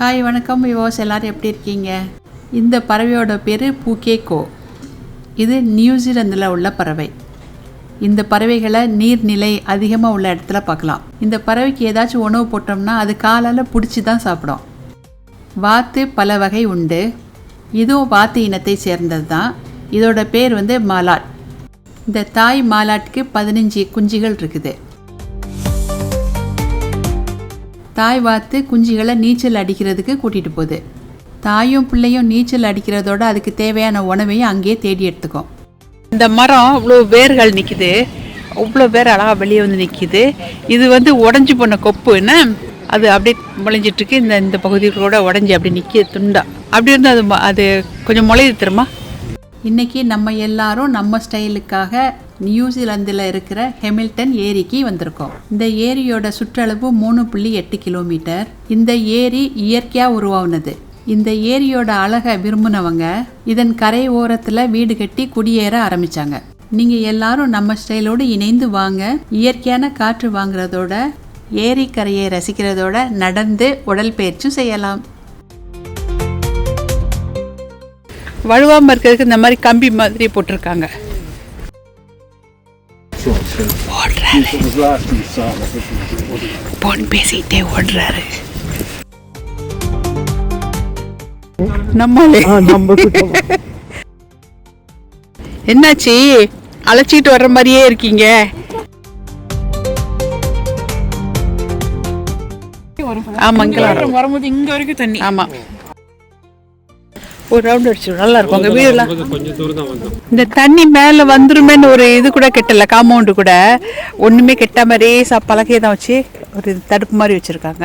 Hi வணக்கம் விவோஸ் எல்லாரும் எப்படி இருக்கீங்க? இந்த பறவையோட பேர் பூகேகோ. இது நியூசிலாந்தில் உள்ள பறவை. இந்த பறவைகளை நீர்நிலை அதிகமாக உள்ள இடத்துல பார்க்கலாம். இந்த பறவைக்கு ஏதாச்சும் உணவு போட்டோம்னா அது காலால் பிடிச்சி தான் சாப்பிடும். வாத்து பல வகை உண்டு. இதுவும் வாத்து இனத்தை சேர்ந்தது தான். இதோட பேர் வந்து மாலாட். இந்த தாய் மாலாட்டுக்கு பதினஞ்சு குஞ்சுகள் இருக்குது. தாய் வாத்து குஞ்சுகளை நீச்சல் அடிக்கிறதுக்கு கூட்டிகிட்டு போகுது. தாயும் பிள்ளையும் நீச்சல் அடிக்கிறதோட அதுக்கு தேவையான உணவையும் அங்கேயே தேடி எடுத்துக்கும். இந்த மரம் இவ்வளோ வேர்கள் நிற்கிது அவ்வளோ பேர் அழகாக வெளியே வந்து நிற்கிது இது வந்து உடஞ்சி போன கொப்புன்னு அது அப்படியே முளைஞ்சிட்டு இருக்கு. இந்த இந்த பகுதியில் கூட உடஞ்சி அப்படி நிற்கிது துண்டா. அப்படி இருந்து அது அது கொஞ்சம் முளையுது தெரியுமா? இன்னைக்கு நம்ம எல்லாரும் நம்ம ஸ்டைலுக்காக நியூசிலாந்தில் இருக்கிற ஹெமில்டன் ஏரிக்கு வந்திருக்கோம். இந்த ஏரியோட சுற்றளவு மூணு புள்ளி எட்டு கிலோமீட்டர். இந்த ஏரி இயற்கையாக உருவானது. இந்த ஏரியோட அழகை விரும்பினவங்க இதன் கரை ஓரத்தில் வீடு கட்டி குடியேற ஆரம்பிச்சாங்க. நீங்கள் எல்லாரும் நம்ம ஸ்டைலோடு இணைந்து வாங்க. இயற்கையான காற்று வாங்குறதோட ஏரி கரையை ரசிக்கிறதோட நடந்து உடல் பயிற்சியும் செய்யலாம். வழுவாமல் இருக்கிறதுக்கு இந்த மாதிரி கம்பி மாதிரி போட்டிருக்காங்க. போன் பேசிக்கிட்டே ஓடுறாரு. நம்மளே. என்னாச்சு? அழைச்சிட்டு வர்ற மாதிரியே இருக்கீங்க. ஆமா இங்கெல்லாம் வரும். வரும்போது இங்க வரைக்கும் தண்ணி. ஆமா. ஒரு ரவுண்ட் அடிச்சிடும் நல்லா இருக்கும். வீடுலாம் தான் வந்தோம். இந்த தண்ணி மேலே வந்துருமேன்னு ஒரு இது கூட கெட்டல காம்பவுண்டு கூட. ஒன்றுமே கெட்டாம ரேஸாக பலகையை தான் வச்சு ஒரு தடுப்பு மாதிரி வச்சுருக்காங்க.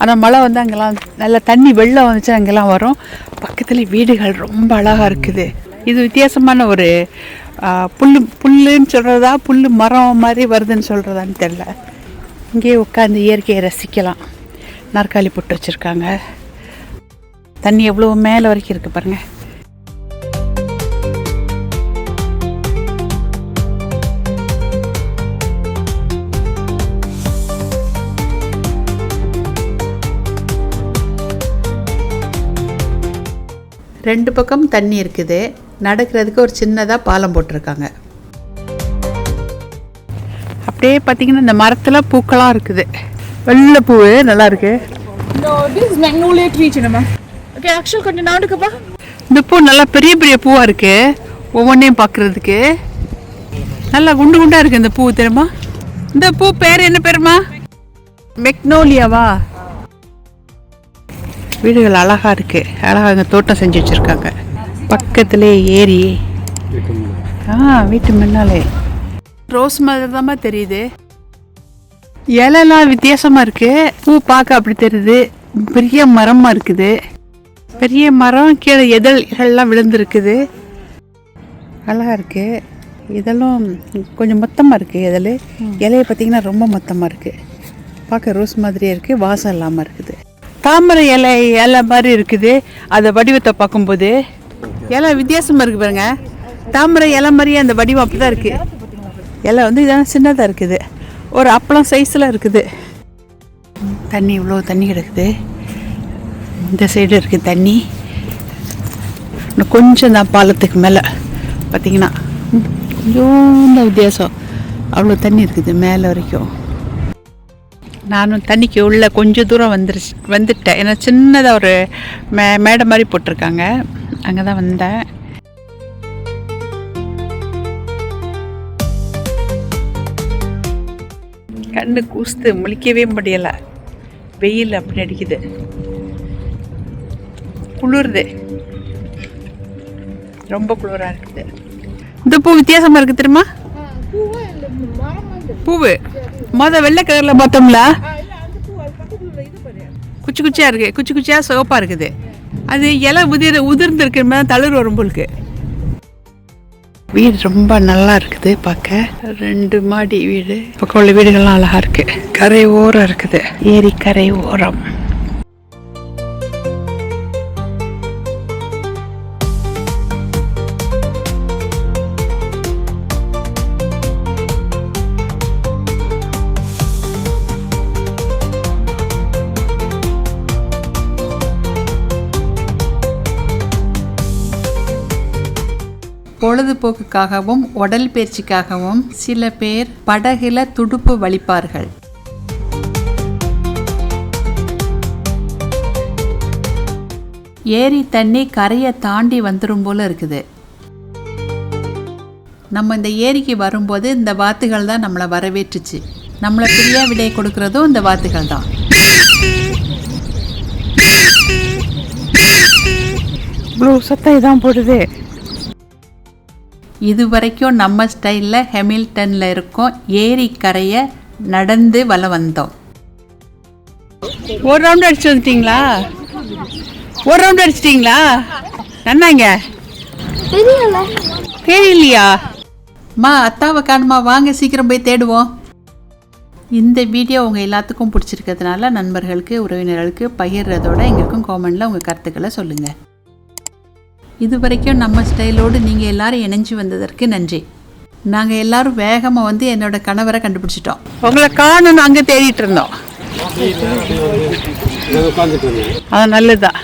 ஆனால் மழை வந்து அங்கெல்லாம் நல்ல தண்ணி வெள்ளம் வந்துச்சு அங்கெல்லாம் வரும். பக்கத்தில் வீடுகள் ரொம்ப அழகாக இருக்குது. இது வித்தியாசமான ஒரு ஆ, புல்லு புல்லுன்னு சொல்கிறதா புல்லு மரம் மாதிரி வருதுன்னு சொல்கிறதான்னு தெரில இங்கேயே உட்காந்து இயற்கையை ரசிக்கலாம். நாற்காலி போட்டு வச்சுருக்காங்க. தண்ணி எவ்வளோ மேலே வரைக்கும் இருக்குது பாருங்கள் ரெண்டு பக்கம் தண்ணி இருக்குது. நடக்கிறதுக்கு ஒரு சின்னதாக பாலம் போட்டிருக்காங்க. அப்படியே பார்த்தீங்கன்னா இந்த மரத்தில் பூக்களாக இருக்குது. வெள்ளை பூ நல்லா இருக்கு. ஓகே அக்ஷல் கொஞ்சம் நாடுக்குப்பா இந்த பூ நல்லா பெரிய பெரிய பூவாக இருக்கு. ஒவ்வொன்றையும் பார்க்குறதுக்கு நல்லா குண்டு குண்டாக இருக்கு இந்த பூ தெரியுமா? இந்த பூ பேர் என்ன பேருமா? மெக்னோலியாவா? வீடுகள் அழகா இருக்கு. அழகா இந்த தோட்டம் செஞ்சு வச்சிருக்காங்க. பக்கத்திலே ஏரி. ஆ வீட்டு முன்னாலே. ரோஸ் மாதிரி தான் தெரியுது. இலைலாம் வித்தியாசமாக இருக்குது பூ பார்க்க அப்படி தெரியுது. பெரிய மரமாக இருக்குது. பெரிய மரம் கீழே எதழ்கள்லாம் விழுந்துருக்குது. அழகா இருக்கு இதெல்லாம் கொஞ்சம் மொத்தமாக இருக்குது இதில் இலையை பார்த்தீங்கன்னா ரொம்ப மொத்தமாக இருக்குது பார்க்க ரோஸ் மாதிரியே இருக்குது வாசம் இல்லாமல் இருக்குது. தாமரை இலை இலை மாதிரி இருக்குது. அதை வடிவத்தை பார்க்கும்போது. இலை வித்தியாசமாக இருக்குது பாருங்க. தாமரை இலை மாதிரியே அந்த வடிவம் அப்படி தான் இருக்குது இலை வந்து இதான் சின்னதாக இருக்குது. ஒரு அப்பளம் சைஸில் இருக்குது. தண்ணி இவ்வளோ தண்ணி கிடக்குது. இந்த சைடு இருக்குது தண்ணி. இன்னும் கொஞ்சம் தான் பாலத்துக்கு மேலே. பார்த்தீங்கன்னா கொஞ்சோண்ட வித்தியாசம். அவ்வளோ தண்ணி இருக்குது மேலே வரைக்கும். நானும் தண்ணிக்கு உள்ளே கொஞ்சம் தூரம் வந்துருச்சு வந்துட்டேன். ஏன்னா சின்னதாக ஒரு மே மேடை மாதிரி போட்டிருக்காங்க. அங்கே தான் வந்தேன். கண்ணு கூஸ்து முழிக்கவே முடியலை. வெயில் அப்படி அடிக்குது. குளிருது. ரொம்ப குளிராக இருக்குது. இந்த பூ வித்தியாசமாக இருக்குது தெரியுமா? பூவு. மொத வெள்ளை கலரில் பார்த்தோம்ல? குச்சி குச்சியாக இருக்குது குச்சி குச்சியாக சிவப்பாக இருக்குது. அது இலை உதிர் உதிர்ந்து இருக்கிற மாதிரி தளிர் வரும் போலுக்கு. வீடு ரொம்ப நல்லா இருக்குது பார்க்க. ரெண்டு மாடி வீடு. பக்கம் உள்ள வீடுகள்லாம் அழகா இருக்கு. கரை ஓரம் இருக்குது. ஏரி கரை ஓரம். பொழுதுபோக்குக்காகவும் உடல் பயிற்சிக்காகவும் சில பேர் படகில துடுப்பு வலிப்பார்கள். ஏரி தண்ணி கரையை தாண்டி வந்துடும் போல இருக்குது. நம்ம இந்த ஏரிக்கு வரும்போது இந்த வாத்துகள் தான் நம்மளை வரவேற்றுச்சு. நம்மளை பிரியா விடை கொடுக்கறதும் இந்த வாத்துகள் தான். ப்ளூ சத்தம் இதான் போடுது. இது வரைக்கும் நம்ம ஸ்டைலில் ஹெமில்டனில் இருக்கோம் ஏரி கரையை நடந்து வல வந்தோம். ஒரு ரவுண்ட் அடிச்சு வந்துட்டீங்களா? ஒரு ரவுண்ட் அடிச்சிட்டிங்களா? என்னங்க தெரியல. தெரியலையா? மா அத்தாவை காணுமா வாங்க சீக்கிரம் போய் தேடுவோம். இந்த வீடியோ உங்கள் எல்லாத்துக்கும் பிடிச்சிருக்கிறதுனால நண்பர்களுக்கு உறவினர்களுக்கு பகிர்றதோட எங்களுக்கும் காமெண்டில் உங்கள் கருத்துக்களை சொல்லுங்கள் இது வரைக்கும் நம்ம ஸ்டைலோடு நீங்கள் எல்லாரும் இணைஞ்சு வந்ததற்கு நன்றி. நாங்கள் எல்லாரும் வேகமாக வந்து என்னோட கணவரை கண்டுபிடிச்சிட்டோம். உங்களை காணும் அங்கே தேடிட்டு இருந்தோம். அது நல்லதுதான்